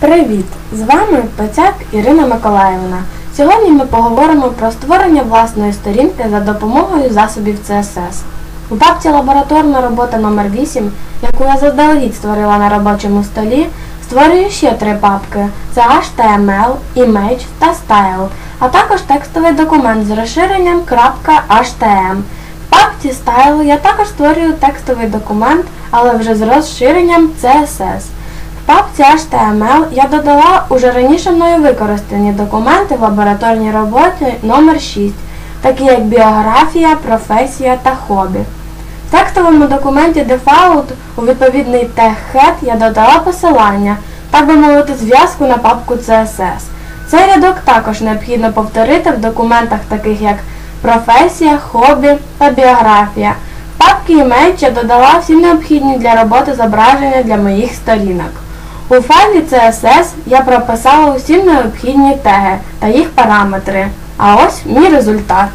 Привіт! З вами Пецяк Ірина Миколаївна. Сьогодні ми поговоримо про створення власної сторінки за допомогою засобів CSS. У папці лабораторна робота номер 8 яку я заздалегідь створила на робочому столі, створюю ще три папки: це HTML, Image та Style, а також текстовий документ з розширенням .htm. В папці Style я також створюю текстовий документ, але вже з розширенням CSS. Папці HTML я додала уже раніше мною використані документи в лабораторній роботі номер 6 такі як біографія, професія та хобі. В текстовому документі Default у відповідний тег-хед я додала посилання, так би мовити, зв'язку на папку CSS. Цей рядок також необхідно повторити в документах таких як професія, хобі та біографія. В папці Image я додала всі необхідні для роботи зображення для моїх сторінок. У файлі CSS я прописала усі необхідні теги та їх параметри. А ось мій результат.